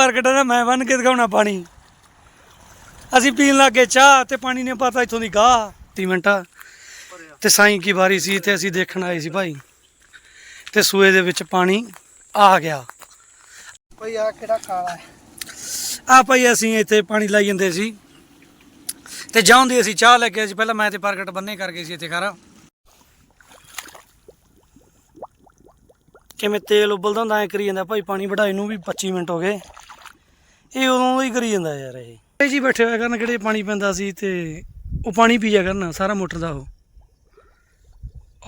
ਪ੍ਰਗਟ ਦਾ ਮੈਂ ਬੰਨ ਕੇ ਦਿਖਾਉਣਾ ਪਾਣੀ। ਅਸੀਂ ਪੀਣ ਲੱਗੇ ਚਾਹ ਤੇ ਪਾਣੀ ਨੇ ਪਤਾ ਇੱਥੋਂ ਦੀ ਗਾਹ। 30 ਮਿੰਟ। ਤੇ ਸਾਈਂ ਕੀ ਵਾਰੀ ਸੀ ਤੇ ਅਸੀਂ ਦੇਖਣ ਆਏ ਸੀ ਭਾਈ। ਤੇ ਸੂਏ ਦੇ ਵਿੱਚ ਪਾਣੀ ਆ ਗਿਆ। ਭਾਈ ਆ ਕਿਹੜਾ ਕਾਲਾ ਹੈ? ਆ ਭਾਈ ਅਸੀਂ ਇੱਥੇ ਪਾਣੀ ਲਾਈ ਜਾਂਦੇ ਸੀ। ਤੇ ਜਾਂਦੇ ਅਸੀਂ ਚਾਹ ਲੈ ਕੇ ਅਸੀਂ ਪਹਿਲਾਂ ਮੈਂ ਤੇ ਪ੍ਰਗਟ ਬੰਨੇ ਕਰ ਗਏ ਸੀ ਇੱਥੇ ਖਰਾ ਕਿਵੇਂ ਤੇਲ ਉਬਲਦਾ ਹੁੰਦਾ ਐ ਕਰੀ ਜਾਂਦਾ। ਭਾਈ ਪਾਣੀ ਵਢਾਈ ਨੂੰ ਵੀ 25 ਮਿੰਟ ਹੋ ਗਏ। ਇਹ ਉਦੋਂ ਦਾ ਹੀ ਕਰੀ ਜਾਂਦਾ ਯਾਰ ਇਹ। ਇਹ ਜੀ ਬੈਠੇ ਹੋਇਆ ਕਰਨ ਕਿਹੜੇ ਪਾਣੀ ਪੈਂਦਾ ਸੀ ਤੇ ਉਹ ਪਾਣੀ ਪੀ ਜਾ ਕਰਨਾ, ਸਾਰਾ ਮੋਟਰ ਦਾ ਉਹ।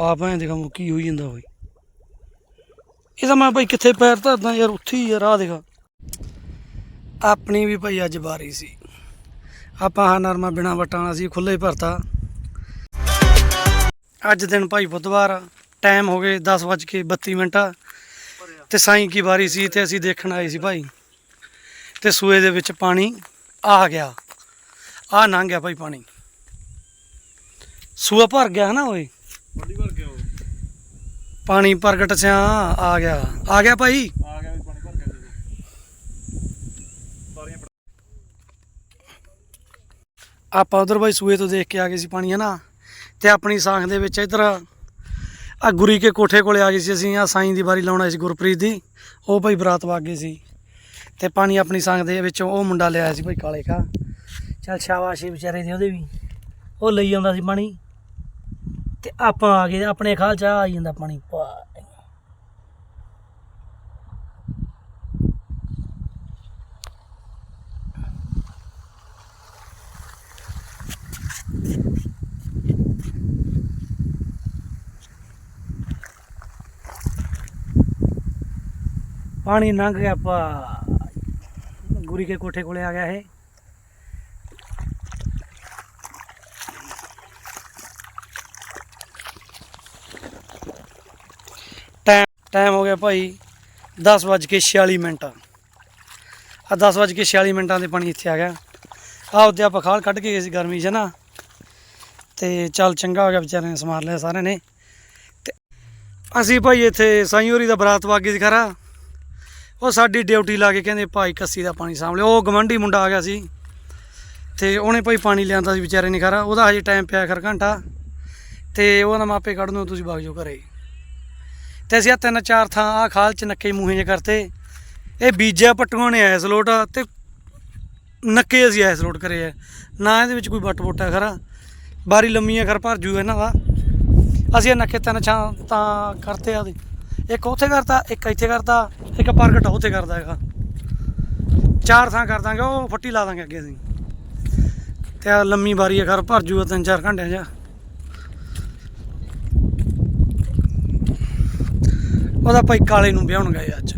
ਆਪ ਐਂ ਦੇਖਾ ਮੁੱਕੀ ਹੋਈ ਜਾਂਦਾ ਹੋਈ। ਇਹ ਮੈਂ ਭਾਈ ਕਿੱਥੇ ਪੈਰ ਧਰਦਾ ਯਾਰ, ਉੱਥੇ ਹੀ ਯਾਰ ਆ ਦੇਖਾ। ਆਪਣੀ ਵੀ ਭਾਈ ਅੱਜ ਬਾਰੀ ਸੀ। ਆਪਾਂ ਹਾਂ ਨਰਮਾ ਬਿਨਾ ਵਟਾਂ ਸੀ ਖੁੱਲੇ ਭਰਤਾ। ਅੱਜ ਦਿਨ ਭਾਈ ਬੁੱਧਵਾਰ ਟਾਈਮ ਹੋ ਗਏ 10:32 ਮਿੰਟ। ਤੇ ਸਾਈਂ ਕੀ ਵਾਰੀ ਸੀ, ਤੇ ਅਸੀਂ ਦੇਖਣ ਆਏ ਸੀ ਭਾਈ। ਤੇ ਸੂਏ ਦੇ ਵਿੱਚ ਪਾਣੀ ਆ ਗਿਆ। ਆ ਲੰਘ ਗਿਆ ਭਾਈ ਪਾਣੀ। ਸੂਆ ਭਰ ਗਿਆ ਹਨਾ ਓਏ। ਵੱਡੀ ਭਰ ਆਓ ਪਾਣੀ ਪ੍ਰਗਟ ਸਿਆ ਆ ਗਿਆ। ਆ ਗਿਆ ਭਾਈ। ਆ ਗਿਆ ਪਾਣੀ ਭਰ ਸਾਰੀਆਂ ਆਪਾਂ ਉਧਰ ਬਾਈ ਸੂਏ ਤੋਂ ਦੇਖ ਕੇ ਆ ਗਏ ਸੀ ਪਾਣੀ ਹੈ ਨਾ ਤੇ ਆਪਣੀ ਸਾਖ ਦੇ ਵਿੱਚ ਇਧਰ ਆ ਗੁਰੀ ਕੇ ਕੋਠੇ ਕੋਲੇ ਆ ਗਏ ਸੀ ਅਸੀਂ ਆ ਸਾਈਂ ਦੀ ਵਾਰੀ ਲਾਉਣਾ ਸੀ ਗੁਰਪ੍ਰੀਤ ਦੀ। ਉਹ ਭਾਈ ਬਰਾਤ ਵਾ ਗਏ ਸੀ। ਤੇ ਪਾਣੀ ਆਪਣੀ ਸਾਖ ਦੇ ਵਿੱਚੋਂ, ਉਹ ਮੁੰਡਾ ਲਿਆਇਆ ਸੀ ਭਾਈ ਕਾਲੇ ਕਾ ਚੱਲ ਸ਼ਾਬਾਸ਼ ਵਿਚਾਰੇ ਦੇ ਉਹਦੇ ਵੀ। ਉਹ ਲਈ ਆਉਂਦਾ ਸੀ ਪਾਣੀ। ਤੇ ਆਪਾਂ ਆ ਗਏ, ਆਪਣੇ ਖਾਲ ਚ ਆ ਜਾਂਦਾ ਪਾਣੀ। ਪਾਣੀ ਲੰਘ ਗਿਆ ਪਾ ਗੁਰੀ ਕੇ ਕੋਠੇ ਕੋਲੇ ਆ ਗਿਆ ਇਹ। ਟਾਈਮ ਟਾਈਮ ਹੋ ਗਿਆ ਭਾਈ 10:46 ਮਿੰਟ। ਆ 10:46 ਮਿੰਟਾਂ ਦੇ ਪਾਣੀ ਇੱਥੇ ਆ ਗਿਆ। ਆ ਉੱਤੇ ਆਪਾਂ ਖਾਲ ਕੱਢ ਕੇ ਗਏ ਸੀ ਗਰਮੀ 'ਚ ਨਾ। ਤੇ ਚੱਲ ਚੰਗਾ ਹੋ ਗਿਆ ਵਿਚਾਰਿਆਂ ਨੇ ਸਮਾਰ ਲਿਆ ਸਾਰਿਆਂ ਨੇ। ਤੇ ਅਸੀਂ ਭਾਈ ਇੱਥੇ ਸਾਈਂ ਹੋਰੀ ਦਾ ਬਰਾਤ ਵਾਗੇ ਸੀ ਖਰਾ ਉਹ ਸਾਡੀ ਡਿਊਟੀ ਲਾ ਕੇ ਕਹਿੰਦੇ ਭਾਈ ਕੱਸੀ ਦਾ ਪਾਣੀ ਸਾਂਭ ਲਿਓ। ਉਹ ਗਵੰਡੀ ਮੁੰਡਾ ਆ ਗਿਆ ਸੀ। ਤੇ ਉਹਨੇ ਭਾਈ ਪਾਣੀ ਲਿਆਂਦਾ ਸੀ ਵਿਚਾਰੇ ਨੇ ਖਰਾ ਉਹਦਾ ਹਜੇ ਟਾਈਮ ਪਿਆ ਖਰ ਘੰਟਾ। ਤੇ ਉਹਦਾ ਮਾਪੇ ਕੱਢ ਨੂੰ ਤੁਸੀਂ ਵਗ ਜਾਓ ਘਰੇ। ਤੇ ਅਸੀਂ ਆਹ ਤਿੰਨ ਚਾਰ ਥਾਂ ਆ ਖਾਲ ਚ ਨੱਕੇ ਮੂਹੇ ਜੇ ਕਰਤੇ। ਇਹ ਬੀਜਿਆ ਪੱਟੂਆਂ ਨੇ ਐਸ ਲੋਟ ਤੇ ਨੱਕੇ ਅਸੀਂ ਐਸ ਲੋਟ ਕਰੇ ਐ ਨਾ ਇਹਦੇ ਵਿੱਚ ਕੋਈ ਬੱਟ ਬੋਟਾ ਖਰਾ। ਬਾਰੀ ਲੰਮੀ ਆ ਖਰ, ਭਰ ਜੂ ਇਹਨਾਂ ਦਾ। ਅਸੀਂ ਇਹ ਨੱਕੇ ਤਿੰਨ ਛਾਂ ਤਾਂ ਕਰਤੇ ਆ ਦੇ। ਇੱਕ ਉੱਥੇ ਕਰਤਾ, ਇੱਕ ਇੱਥੇ ਕਰਤਾ। ਇੱਕ ਪ੍ਰਗਟ ਉੱਥੇ ਕਰਦਾ ਹੈਗਾ। ਚਾਰ ਥਾਂ ਕਰ ਦਾਂਗੇ, ਉਹ ਫੱਟੀ ਲਾ ਦਾਂਗੇ ਅੱਗੇ ਅਸੀਂ। ਤੇ ਆ ਲੰਮੀ ਬਾਰੀ ਆ, ਖਰ ਭਰ ਜੂਗਾ ਤਿੰਨ ਚਾਰ ਘੰਟਿਆਂ 'ਚ। ਉਹਦਾ ਭਾਈ ਕਾਲੇ ਨੂੰ ਵਿਆਹਣ ਗਏ ਅੱਜ।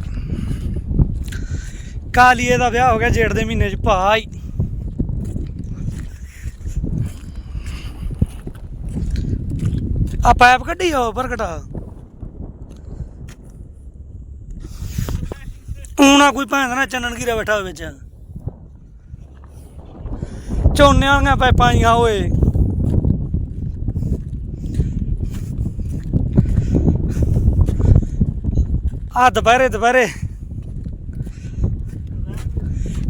ਕਾਲੀਏ ਦਾ ਵਿਆਹ ਹੋ ਗਿਆ, ਜੇਠ ਦੇ ਮਹੀਨੇ 'ਚ ਭਾਈ ਆ ਪਾਇਪ ਕੱਢੀ ਉਹ ਪ੍ਰਗਟਾ ਊਣਾ ਕੋਈ ਭੈਣ ਨਾ ਚੰਨਣ ਕੀਰਾ ਬੈਠਾ ਹੋਵੇ ਵਿੱਚ? ਝੋਨੇ ਵਾਲੀਆਂ ਪਾਈਪਾਂ ਆਈਆਂ ਓਏ। ਆ ਦੁਪਹਿਰੇ ਦੁਪਹਿਰੇ।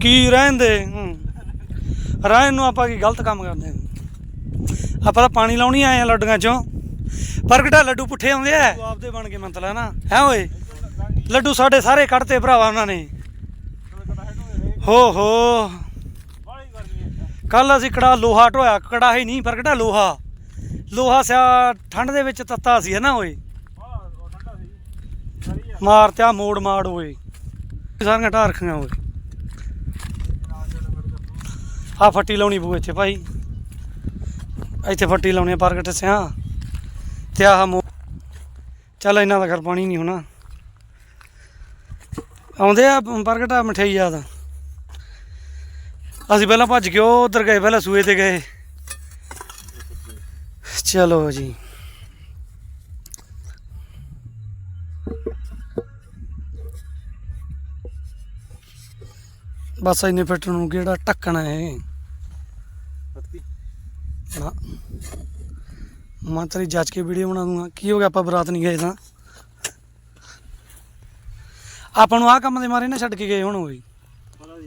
ਕੀ ਰਹਿੰਦੇ? ਰਹਿਣ ਨੂੰ ਆਪਾਂ ਕੀ ਗਲਤ ਕੰਮ ਕਰਦੇ ਆਪਾਂ ਤਾਂ ਪਾਣੀ ਲਾਉਣੀ ਆਏ ਆ ਲੱਡੂਆਂ ਚੋਂ। ਪ੍ਰਗਟਾ ਲੱਡੂ ਪੁੱਠੇ ਆਉਂਦੇ ਆ। ਆਪਦੇ ਬਣ ਕੇ ਮੰਤਲਾ ਨਾ। ਹੈ ਓਏ? ਲੱਡੂ ਸਾਡੇ ਸਾਰੇ ਕੱਢਤੇ ਭਰਾਵਾ ਉਹਨਾਂ ਨੇ। ਹੋ ਹੋ। ਕੱਲ ਅਸੀਂ ਕੜਾ ਲੋਹਾ ਢੋਇਆ, ਕੜਾ ਹੀ ਨਹੀਂ ਪ੍ਰਗਟਾ ਲੋਹਾ? ਲੋਹਾ ਸਿਆ ਠੰਡ ਦੇ ਵਿੱਚ ਤੱਤਾ ਸੀ, ਹੈ ਨਾ ਓਏ? ਮਾਰ ਤਿਆ ਮੋੜ ਮਾੜ ਓਏ। ਸਾਰੀਆਂ ਢਾਹ ਰੱਖੀਆਂ ਓਏ। ਆ ਫੱਟੀ ਲਾਉਣੀ ਪਊ ਇੱਥੇ ਭਾਈ। ਇੱਥੇ ਫੱਟੀ ਲਾਉਣੀ ਆ, ਪ੍ਰਗਟ ਸਿਆ। ਤੇ ਆਹ ਮੋ ਚੱਲ ਇਹਨਾਂ ਦਾ ਘਰ ਪਾਣੀ ਨਹੀਂ ਹੋਣਾ। ਆਉਂਦੇ ਆ ਪ੍ਰਗਟਾ ਮਠਿਆਈ ਯਾਦ। ਅਸੀਂ ਪਹਿਲਾਂ ਭੱਜ ਕੇ ਉਧਰ ਗਏ ਪਹਿਲਾਂ ਸੂਏ ਤੇ ਗਏ। ਚਲੋ ਜੀ। ਬਸ ਇੰਨੇ ਫਿੱਟ ਨੂੰ ਕਿਹੜਾ ਟੱਕਣਾ ਹੈ ਨਾ। ਮੈਂ ਤੇਰੀ ਜੱਜ ਕੇ ਵੀਡੀਓ ਬਣਾ ਦੂੰਗਾ। ਕੀ ਹੋ ਗਿਆ ਆਪਾਂ ਬਰਾਤ ਨਹੀਂ ਗਏ ਤਾਂ? ਆਪਾਂ ਨੂੰ ਆਹ ਕੰਮ ਦੇ ਮਾਰੇ ਨਾ ਛੱਡ ਕੇ ਗਏ ਹੁਣ ਹੋਈ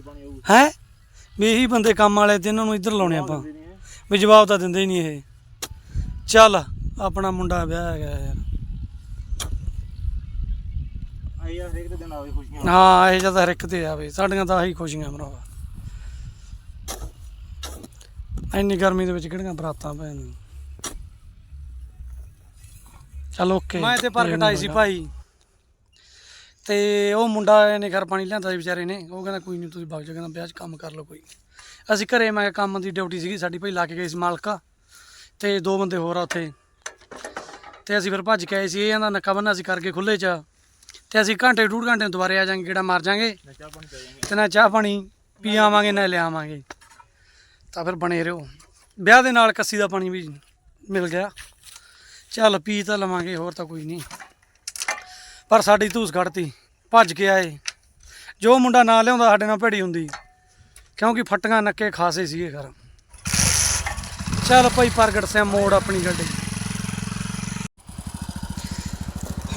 ਪਾਣੀ ਹੈ? ਵੀ ਇਹੀ ਬੰਦੇ ਕੰਮ ਵਾਲੇ ਤੇ ਇਹਨਾਂ ਨੂੰ ਇੱਧਰ ਲਾਉਣੇ ਆਪਾਂ। ਵੀ ਜਵਾਬ ਤਾਂ ਦਿੰਦੇ ਹੀ ਨਹੀਂ ਇਹ। ਚੱਲ ਆਪਣਾ ਮੁੰਡਾ ਵਿਆਹ ਹੈਗਾ ਯਾਰ। ਯਾਰ ਹਰੇਕ ਦਿਨ ਆਵੇ ਖੁਸ਼ੀਆਂ। ਹਾਂ ਇਹ ਜਦ ਹਰ ਇੱਕ ਤੇ ਆਵੇ। ਸਾਡੀਆਂ ਤਾਂ ਆਹੀ ਖੁਸ਼ੀਆਂ ਭਰਾਵਾ। ਇੰਨੀ ਗਰਮੀ ਦੇ ਵਿੱਚ ਕਿਹੜੀਆਂ ਬਰਾਤਾਂ ਪੈਂਦੀਆਂ ਚਲ ਓਕੇ। ਮੈਂ ਤੇ ਪ੍ਰਗਟ ਆਈ ਸੀ ਭਾਈ। ਤੇ ਉਹ ਮੁੰਡਾ ਨੇ ਘਰ ਪਾਣੀ ਲਿਆਂਦਾ ਸੀ ਵਿਚਾਰੇ ਨੇ, ਉਹ ਕਹਿੰਦਾ ਕੋਈ ਨਹੀਂ ਤੁਸੀਂ ਵਗ ਜਾ ਕਹਿੰਦਾ ਵਿਆਹ 'ਚ ਕੰਮ ਕਰ ਲਓ ਕੋਈ। ਅਸੀਂ ਘਰੇ ਮੈਂ ਕਿਹਾ ਕੰਮ ਦੀ ਡਿਊਟੀ ਸੀਗੀ, ਸਾਡੀ ਭਾਈ ਲਾ ਕੇ ਗਏ ਸੀ ਮਾਲਕਾ, ਤੇ ਦੋ ਬੰਦੇ ਹੋਰ ਆ ਉੱਥੇ। ਤੇ ਅਸੀਂ ਫਿਰ ਭੱਜ ਕੇ ਆਏ ਸੀ, ਇਹ ਕਹਿੰਦਾ ਨੱਕਾ ਬੰਨਾ ਅਸੀਂ ਕਰਕੇ ਖੁੱਲੇ 'ਚ, ਤੇ ਅਸੀਂ ਘੰਟੇ ਡੂਢ ਘੰਟੇ ਨੂੰ ਦੁਬਾਰੇ ਆ ਜਾਾਂਗੇ, ਕਿਹੜਾ ਮਾਰ ਜਾਾਂਗੇ। ਨਸ਼ਾ ਪਾਣੀ ਪੈ ਤੇ ਨਾ ਚਾਹ ਪਾਣੀ ਪੀ ਆਵਾਂਗੇ, ਨਾ ਲਿਆਵਾਂਗੇ ਤਾਂ ਫਿਰ ਬਣੇ ਰਹੋ। ਵਿਆਹ ਦੇ ਨਾਲ ਕੱਸੀ ਦਾ ਪਾਣੀ ਵੀ ਮਿਲ ਗਿਆ। ਚੱਲ ਪੀ ਤਾਂ ਲਵਾਂਗੇ, ਹੋਰ ਤਾਂ ਕੋਈ ਨਹੀਂ ਪਰ ਸਾਡੀ ਧੂਸ ਕੱਢਤੀ ਭੱਜ ਕੇ ਆਏ। ਜੋ ਮੁੰਡਾ ਨਾ ਲਿਆਉਂਦਾ, ਸਾਡੇ ਨਾਲ ਭੇੜੀ ਹੁੰਦੀ। ਕਿਉਂਕਿ ਫੱਟੀਆਂ ਨੱਕੇ ਖਾਸੇ ਸੀਗੇ ਘਰ। ਚੱਲ ਭਾਈ, ਪ੍ਰਗਟ ਸਿਆ ਮੋੜ ਆਪਣੀ ਗੱਡੀ।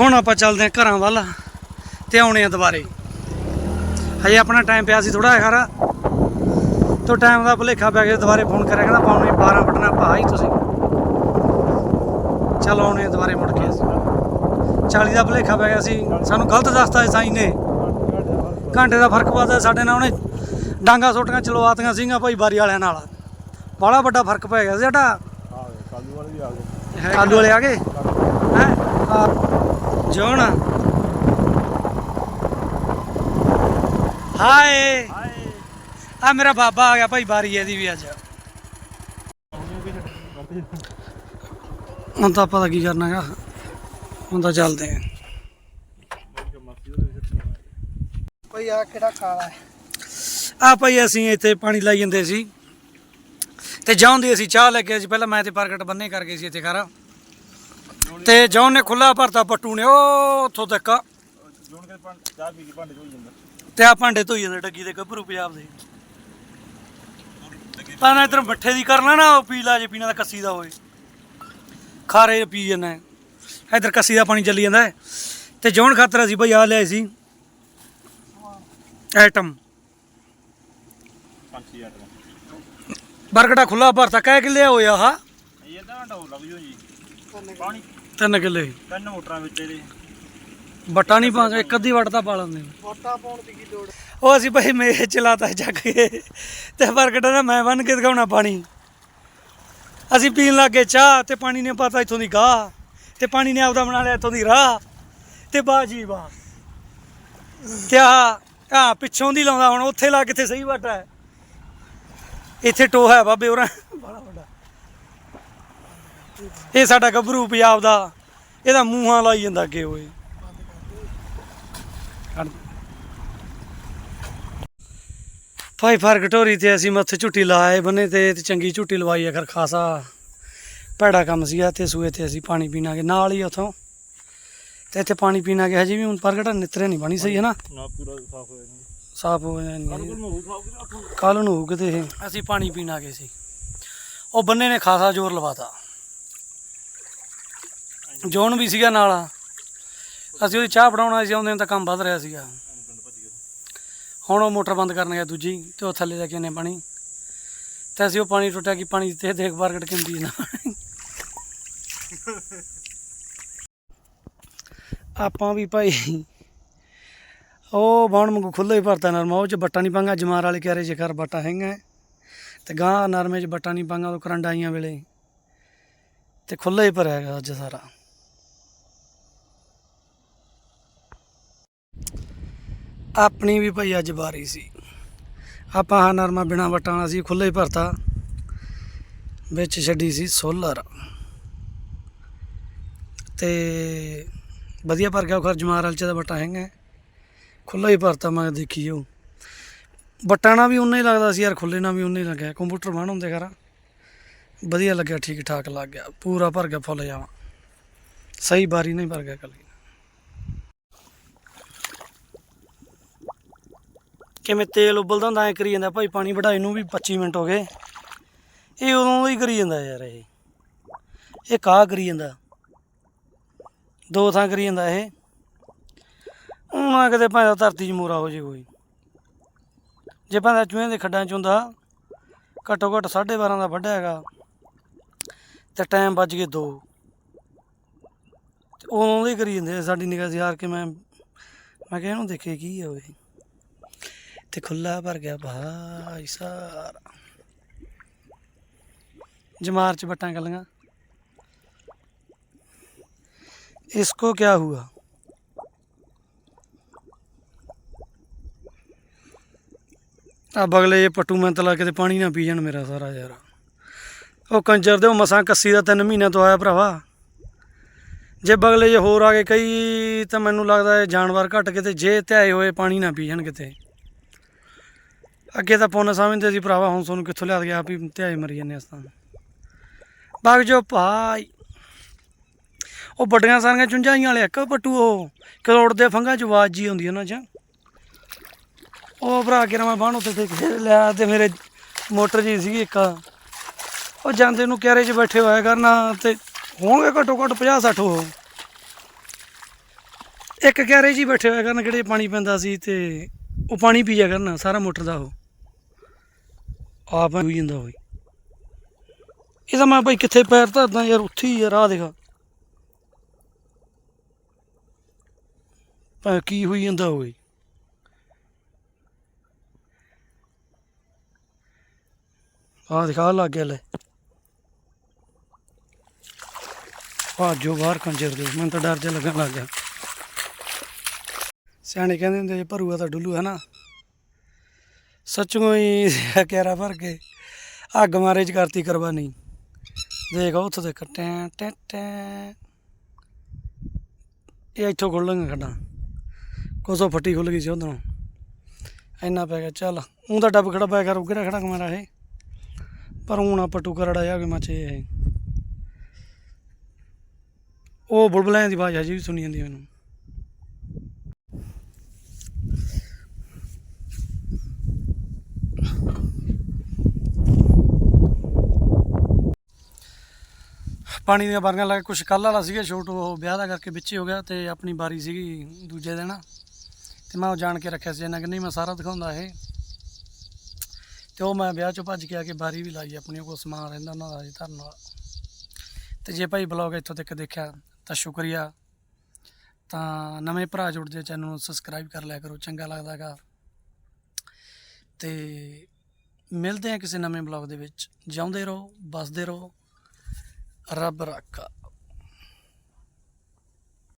ਹੁਣ ਆਪਾਂ ਚੱਲਦੇ ਹਾਂ ਘਰਾਂ ਵੱਲ ਤੇ ਆਉਣੇ ਆ ਦੁਬਾਰੇ। ਹਜੇ ਆਪਣਾ ਟਾਈਮ ਪਿਆ ਸੀ ਥੋੜਾ ਖਰਾ ਤੋ ਟਾਈਮ ਦਾ ਭੁਲੇਖਾ ਪੈ ਗਿਆ, ਦੁਬਾਰੇ ਫੋਨ ਕਰਿਆ ਕਹਿੰਦਾ, ਪਾਉਣੇ 12 ਬਟਨਾ ਭਾਈ ਤੁਸੀਂ। ਚਲ ਆਉਣੇ ਆ ਦੁਬਾਰੇ ਮੁੜ ਕੇ ਅਸੀਂ। 40 ਦਾ ਭੁਲੇਖਾ ਪੈ ਗਿਆ ਸੀ। ਸਾਨੂੰ ਗਲਤ ਦੱਸਤਾ ਸਾਈਂ ਨੇ। ਘੰਟੇ ਦਾ ਫ਼ਰਕ ਪਾਦਾ ਸਾਡੇ ਨਾਲ ਉਹਨੇ ਡਾਂਗਾ ਸੋਟੀਆਂ ਚਲਵਾਤੀਆਂ ਸੀਗੀਆਂ ਭਾਈ ਬਾਰੀ ਵਾਲਿਆਂ ਨਾਲ। ਬੜਾ ਵੱਡਾ ਫ਼ਰਕ ਪੈ ਗਿਆ ਸੀ ਸਾਡਾ। ਕਾਲੂ ਵਾਲੇ ਵੀ ਆ ਗਏ? ਆਲੂ ਵਾਲੇ ਆ ਗਏ ਹੈ ਹਾਏ। ਹਾਏ। ਆ ਮੇਰਾ ਬਾਬਾ ਆ ਗਿਆ ਭਾਈ ਬਾਰੀ ਇਹਦੀ ਵੀ ਅੱਜ। ਹੁਣ ਤਾਂ ਪਤਾ ਕੀ ਕਰਨਾਗਾ ਹੁਣ ਤਾਂ ਚੱਲਦੇ ਆਂ। ਭਾਈ ਆ ਕਿਹੜਾ ਕਾਲਾ ਹੈ? ਆ ਭਾਈ ਅਸੀਂ ਇੱਥੇ ਪਾਣੀ ਲਾਈ ਜਾਂਦੇ ਸੀ। ਤੇ ਜਾਉਂਦੇ ਅਸੀਂ ਚਾਹ ਲੈ ਕੇ ਅਸੀਂ ਪਹਿਲਾਂ ਮੈਂ ਤੇ ਪ੍ਰਗਟ ਬੰਨੇ ਕਰ ਗਏ ਸੀ ਇੱਥੇ ਘਰ। ਤੇ ਜੌਨ ਨੇ ਖੁੱਲਾ ਭਰਤਾ ਪੱਟੂ ਨੇ ਉਹ ਉੱਥੋਂ ਤੱਕ। ਜੋਣ ਕੇ ਪੰਡ ਚਾਹ ਪੀ ਕੇ ਭਾਂਡੇ ਧੋਈ ਜਾਂਦਾ ਤੇ ਆ ਭਾਂਡੇ ਧੋਈ ਜਾਂਦੇ ਡੱਗੀ ਦੇ ਗੱਭਰੂ ਪੰਜਾਬ ਦੇ। ਤਾਂ ਨਾ ਇਧਰ ਮੱਠੇ ਦੀ ਕਰ ਲੈਣਾ ਉਹ ਪੀ ਲਾ ਜੇ ਪੀਣਾ ਦਾ ਕੱਸੀ ਦਾ ਹੋਏ। ਖਾਰੇ ਪੀ ਜਾਂਦਾ ਇਧਰ ਕੱਸੀ ਦਾ ਪਾਣੀ ਚੱਲੀ ਜਾਂਦਾ ਹੈ। ਤੇ ਜੌਨ ਖਾਤਰ ਅਸੀਂ ਭਾਈ ਆ ਲਿਆਏ ਸੀ। ਆਈਟਮ ਪੰਛੀ ਆਟਾ ਬਰਗੜਾ ਖੁੱਲਾ ਭਰਤਾ। ਕਹਿ ਕਿੱਲੇ ਹੋਇਆ ਆ ਇਹ ਤਾਂ ਢੋ ਲੱਗ ਜੋ ਜੀ। ਪਾਣੀ। ਤਿੰਨ ਕਿੱਲੇ। ਤਿੰਨ ਮੋਟਰਾਂ ਵਿੱਚ ਇਹਦੇ। ਬੱਟਾ ਨਹੀਂ ਪਾ ਇੱਕ ਅੱਧੀ ਵੱਟ ਤਾਂ ਪਾ ਲੈਂਦੇ ਨੇ। ਵੋਟਾਂ ਪਾਉਣ ਦੀ ਕੀ ਲੋੜ? ਉਹ ਅਸੀਂ ਭਾਈ ਮੇਜ ਚਲਾਤਾ ਚੱਕ ਕੇ। ਤੇ ਬਰਗੜਾ ਨਾ ਮੈਂ ਬੰਨ ਕੇ ਦਿਖਾਉਣਾ ਪਾਣੀ। ਅਸੀਂ ਪੀਣ ਲੱਗੇ ਚਾਹ ਤੇ ਪਾਣੀ ਨੇ ਪਤਾ ਇੱਥੋਂ ਦੀ ਗਾਹ। ਤੇ ਪਾਣੀ ਨੇ ਆਪਦਾ ਬਣਾ ਲਿਆ ਇੱਥੋਂ ਦੀ ਰਾਹ ਤੇ ਵਾਹ ਜੀ ਵਾਹ। ਕਿਆ ਆ ਪਿੱਛੋਂ ਦੀ ਲਾਉਂਦਾ ਹੁਣ, ਉੱਥੇ ਲਾ ਕਿੱਥੇ ਸਹੀ ਵਾਟਾ ਹੈ। ਇੱਥੇ ਟੋਹਾ ਹੈ ਬਾਬੇ ਹੋਰਾਂ। ਬੜਾ ਵੱਡਾ। ਇਹ ਸਾਡਾ ਗੱਭਰੂ ਪੰਜਾਬ ਦਾ, ਇਹਦਾ ਮੂੰਹਾਂ ਲਾਈ ਜਾਂਦਾ ਅੱਗੇ ਓਏ। ਭਾਈ ਫ਼ਰਕ ਢੋਰੀ ਤੇ ਅਸੀਂ ਮੱਥੇ ਝੁੱਟੀ ਲਾਏ ਬੰਨੇ ਤੇ ਚੰਗੀ ਝੁੱਟੀ ਲਵਾਈ ਅਖਰ ਖਾਸਾ। ਭੈੜਾ ਕੰਮ ਸੀਗਾ ਤੇ ਸੂਏ ਤੇ ਅਸੀਂ ਪਾਣੀ ਪੀਣਾਗੇ ਨਾਲ ਹੀ ਉਥੋਂ। ਤੇ ਇੱਥੇ ਪਾਣੀ ਪੀਣਾਗੇ ਹਜੇ ਵੀ ਹੁਣ ਪ੍ਰਗਟਾ ਨਿਤਰੇ ਨਹੀਂ ਬਣੀ ਸਹੀ ਹੈ ਨਾ ਨਾ ਪੂਰਾ ਸਾਫ਼ ਹੋਇਆ ਨਹੀਂ। ਸਾਫ਼ ਹੋ ਜਾਣੀ ਕੱਲ ਨੂੰ ਹੋਊ ਕਿਤੇ ਇਹ। ਅਸੀਂ ਪਾਣੀ ਪੀਣ ਆ ਗਏ ਸੀ। ਉਹ ਬੰਨੇ ਨੇ ਖਾਸਾ ਜ਼ੋਰ ਲਵਾਤਾ। ਜੋਨ ਵੀ ਸੀਗਾ ਨਾਲ। ਅਸੀਂ ਉਹਦੀ ਚਾਹ ਬਣਾਉਣਾ ਸੀ ਆਉਂਦੇ ਨੂੰ ਤਾਂ ਕੰਮ ਵੱਧ ਰਿਹਾ ਸੀਗਾ। ਹੁਣ ਉਹ ਮੋਟਰ ਬੰਦ ਕਰਨ ਗਿਆ ਦੂਜੀ ਤੇ ਉਹ ਥੱਲੇ ਜਾ ਕੇ ਨੇ ਪਾਣੀ। ਤੇ ਅਸੀਂ ਉਹ ਪਾਣੀ ਟੁੱਟਿਆ ਕਿ ਪਾਣੀ ਤੇ ਦੇਖ ਬਾਰ ਕੱਢ ਕੇ ਪੀ ਨਾ। ਆਪਾਂ ਵੀ ਭਾਈ, ਉਹ ਬਾਣ ਮੰਗੂ ਖੁੱਲ੍ਹਾ ਹੀ ਭਰਤਾ ਨਰਮਾ, ਉਹ ਚ ਬੱਟਾ ਨਹੀਂ ਪਾਂਗਾ ਜਮਾਰ ਵਾਲੇ ਕਿਆਰੇ ਚ ਕਰ ਬੱਟਾ ਹੈਗਾ ਤੇ ਗਾਂ ਨਰਮੇ ਚ ਬੱਟਾ ਨਹੀਂ ਪਾਂਗਾ ਉਹ ਕਰੰਡ ਆਈਆਂ ਵੇਲੇ। ਤੇ ਖੁੱਲ੍ਹਾ ਹੀ ਭਰਿਆ ਹੈਗਾ ਅੱਜ ਸਾਰਾ। ਆਪਣੀ ਵੀ ਭਾਈ ਅੱਜ ਬਾਰੀ ਸੀ। ਆਪਾਂ ਹਾਂ ਨਰਮਾ ਬਿਨਾ ਬੱਟਾਂ ਵਾਲਾ ਸੀ, ਖੁੱਲ੍ਹਾ ਹੀ ਭਰਤਾ, ਵਿੱਚ ਛੱਡੀ ਸੀ ਸੋਲਰ। ਤੇ ਵਧੀਆ ਭਰ ਗਿਆ ਉਹ ਖਰ ਜਮਾਰ ਵਾਲੇ ਦਾ ਬੱਟਾ ਹੈਗਾ ਖੁੱਲਾ ਹੀ ਭਰਤਾ ਮੈਂ ਦੇਖੀ ਉਹ। ਬੱਟਾਂ ਨਾਲ ਵੀ ਉਨਾ ਹੀ ਲੱਗਦਾ ਸੀ ਯਾਰ ਖੁੱਲੇ ਨਾਲ ਵੀ ਉਨਾ ਹੀ ਲੱਗਿਆ। ਕੰਪਿਊਟਰ ਬਣ ਹੁੰਦੇ ਖਰਾ। ਵਧੀਆ ਲੱਗਿਆ ਠੀਕ ਠਾਕ ਲੱਗ ਗਿਆ। ਪੂਰਾ ਭਰ ਗਿਆ, ਫੁੱਲ ਜਾਵਾਂ ਸਹੀ ਬਾਰੀ ਨਹੀਂ ਭਰ ਗਿਆ ਕੱਲ ਕਿਵੇਂ ਤੇਲ ਉਬਲਦਾ ਹੁੰਦਾ, ਐ ਕਰੀ ਜਾਂਦਾ। ਭਾਈ ਪਾਣੀ ਵਢਾਈ ਨੂੰ ਵੀ 25 ਮਿੰਟ ਹੋ ਗਏ। ਇਹ ਉਦੋਂ ਹੀ ਕਰੀ ਜਾਂਦਾ ਯਾਰ ਇਹ। ਇਹ ਕਾਹ ਕਰੀ ਜਾਂਦਾ। ਦੋ ਥਾਂ ਕਰੀ ਜਾਂਦਾ ਇਹ। ਹੁਣ ਕਦੇ ਕਿਤੇ ਭਾਵੇਂ ਧਰਤੀ 'ਚ ਮੂਰਾ ਹੋ ਜੇ ਕੋਈ। ਜੇ ਭਾਵੇਂ ਚੂਹੇ ਦੇ ਖੱਡਾਂ ਚ ਹੁੰਦਾ, ਘੱਟੋ ਘੱਟ 12:30 ਦਾ ਵੱਢਿਆ ਹੈਗਾ। ਤੇ ਟਾਈਮ ਵੱਜ ਗਏ 2 ਤੇ ਉਦੋਂ ਦੇ ਕਰੀ ਜਾਂਦੇ ਸਾਡੀ ਨਿਗਾਹ ਯਾਰ ਕੇ ਮੈਂ ਮੈਂ ਕਿਹਾ ਇਹਨੂੰ ਦੇਖੇ ਕੀ ਆ ਉਹ ਤੇ ਖੁੱਲਾ ਭਰ ਗਿਆ ਭਾਈ ਸਾਰਾ। ਜਮਾਰ ਚ ਬਟਾਂ ਗਲੀਆਂ। इसको क्या हुआ ਆ ਬਗਲੇ ਇਹ ਪੱਟੂ ਮੈਂ ਤਲਾ ਕਿਤੇ ਪਾਣੀ ਨਾ ਪੀ ਜਾਣ ਮੇਰਾ ਸਾਰਾ ਯਾਰ ਉਹ ਕੰਜਰ ਦੇ ਉਹ ਮਸਾਂ ਕੱਸੀ ਦਾ ਤਿੰਨ ਮਹੀਨਿਆਂ ਤੋਂ ਆਇਆ ਭਰਾਵਾ ਜੇ ਬਗਲੇ ਜੇ ਹੋਰ ਆ ਗਏ ਕਈ ਤਾਂ ਮੈਨੂੰ ਲੱਗਦਾ ਇਹ ਜਾਨਵਰ ਘਟ ਕਿਤੇ ਜੇ ਧਿਆਏ ਹੋਏ ਪਾਣੀ ਨਾ ਪੀ ਜਾਣ ਕਿਤੇ ਅੱਗੇ ਤਾਂ ਪੁੰਨ ਸਮਝਦੇ ਸੀ ਭਰਾਵਾ ਹੁਣ ਤੁਹਾਨੂੰ ਕਿੱਥੋਂ ਲਿਆ ਗਿਆ ਆਪ ਹੀ ਧਿਆਏ ਮਰੀ ਜਾਂਦੇ ਅਸਾਂ ਬਗ ਜੋ ਭਾਈ ਉਹ ਵੱਡੀਆਂ ਸਾਰੀਆਂ ਚੁੰਝਾਈਆਂ ਵਾਲੇ ਇੱਕ ਪੱਟੂ ਉਹ ਕਰੋੜ ਦੇ ਫੰਗਾਂ ਚ ਆਵਾਜ਼ ਜੀ ਹੁੰਦੀ ਉਹਨਾਂ ਚ। ਉਹ ਭਰਾ ਕੇ ਮੈਂ ਬਾਹਣ ਉੱਤੇ ਤੇ ਲਿਆ ਤੇ ਮੇਰੇ ਮੋਟਰ ਜੀ ਸੀਗੀ ਇੱਕ। ਉਹ ਜਾਂਦੇ ਨੂੰ ਕਿਆਰੇ 'ਚ ਬੈਠੇ ਹੋਇਆ ਕਰਨਾ ਤੇ ਹੋਣਗੇ ਘੱਟੋ ਘੱਟ 50 60 ਉਹ। ਇੱਕ ਕਿਆਰੇ 'ਚ ਹੀ ਬੈਠੇ ਹੋਇਆ ਕਰਨ ਕਿਹੜੇ ਪਾਣੀ ਪੈਂਦਾ ਸੀ ਤੇ ਉਹ ਪਾਣੀ ਪੀ ਜਾ ਕਰਨਾ, ਸਾਰਾ ਮੋਟਰ ਦਾ ਉਹ। ਆਪ ਹੋਈ ਜਾਂਦਾ ਹੋਈ ਇਹ ਮੈਂ ਭਾਈ ਕਿੱਥੇ ਪੈਰ ਧਰਦਾ ਯਾਰ, ਉੱਥੇ ਹੀ ਯਾਰ ਆ ਦੇਖਾ। ਭਾਵੇਂ ਕੀ ਹੋਈ ਜਾਂਦਾ ਹੋਵੇ। ਆਹ ਦਿਖਾ ਲੱਗ ਗਿਆ ਲੈ। ਭਾਜੋ ਬਾਹਰ ਕੰਜਰ ਦੇ, ਮੈਨੂੰ ਤਾਂ ਡਰ ਜਿਹਾ ਲੱਗਣ ਲੱਗ ਗਿਆ। ਸਿਆਣੇ ਕਹਿੰਦੇ ਹੁੰਦੇ ਜੇ ਭਰੂਆ ਤਾਂ ਡੁੱਲੂ ਹੈ ਨਾ। ਸੱਚੋਂ ਹੀ ਕਹਿਰਾ ਭਰ ਕੇ ਅੱਗ ਮਾਰੇ ਚ ਕਰਤੀ ਕੁਰਬਾਨੀ। ਦੇਖ ਉੱਥੇ ਤੇ ਟੈਂ ਟੈਂ ਟੈਂ। ਇਹ ਇੱਥੋਂ ਖੁੱਲਣਗੇ ਖੱਡਾਂ। ਕੋਸੋ ਫੱਟੀ ਖੁੱਲ ਗਈ ਸੀ ਉਧਰੋਂ। ਇੰਨਾ ਪੈ ਗਿਆ, ਚੱਲ ਉਹ ਤਾਂ ਡੱਬ ਖੜਾ ਪਿਆ ਕਰ ਕਿਹੜਾ ਖੜਾ ਕਮਾਰਾ ਇਹ। ਪਰ ਹੁਣ ਆਪਾਂ ਕਰੜਾ ਜਾ ਕੇ ਮਚੇ ਇਹ। ਉਹ ਬੁਲਬੁਲਾਂ ਦੀ ਆਵਾਜ਼ ਅਜੇ ਵੀ ਸੁਣੀ ਜਾਂਦੀ ਮੈਨੂੰ। ਪਾਣੀ ਦੀਆਂ ਬਾਰੀਆਂ ਲਾ ਕੇ ਕੁਛ ਕੱਲ ਵਾਲਾ ਸੀਗਾ, ਛੋਟ, ਉਹ ਵਿਆਹ ਦਾ ਕਰਕੇ ਵਿੱਚ ਹੀ ਹੋ ਗਿਆ ਤੇ ਆਪਣੀ ਬਾਰੀ ਸੀਗੀ ਦੂਜੇ ਦਿਨ। ਤੇ ਮੈਂ ਉਹ ਜਾਣ ਕੇ ਰੱਖਿਆ ਸੀ, ਇਹਨਾਂ ਕਿ ਨਹੀਂ, ਮੈਂ ਸਾਰਾ ਦਿਖਾਉਂਦਾ ਇਹ। ਤੇ ਉਹ ਮੈਂ ਵਿਆਹ ਚੋਂ ਭੱਜ ਕੇ ਆ ਕੇ ਬਾਰੀ ਵੀ ਲਾਈ ਆਪਣੀ ਕੋਲ ਸਮਾਨ ਰਹਿੰਦਾ ਉਹਨਾਂ ਦਾ ਜੀ ਧਰਨ ਵਾਲਾ। ਤੇ ਜੇ ਭਾਈ ਬਲੌਗ ਇੱਥੋਂ ਤੱਕ ਦੇਖਿਆ, ਤਾਂ ਸ਼ੁਕਰੀਆ। ਤਾਂ ਨਵੇਂ ਭਰਾ ਜੁੜਦੇ ਚੈਨਲ ਨੂੰ ਸਬਸਕ੍ਰਾਈਬ ਕਰ ਲਿਆ ਕਰੋ, ਚੰਗਾ ਲੱਗਦਾਗਾ ਤੇ ਮਿਲਦੇ ਆ ਕਿਸੇ ਨਵੇਂ ਬਲੌਗ ਦੇ ਵਿੱਚ। ਜਿਉਂਦੇ ਰਹੋ ਬਸਦੇ ਰਹੋ। ਰੱਬ ਰਾਖਾ।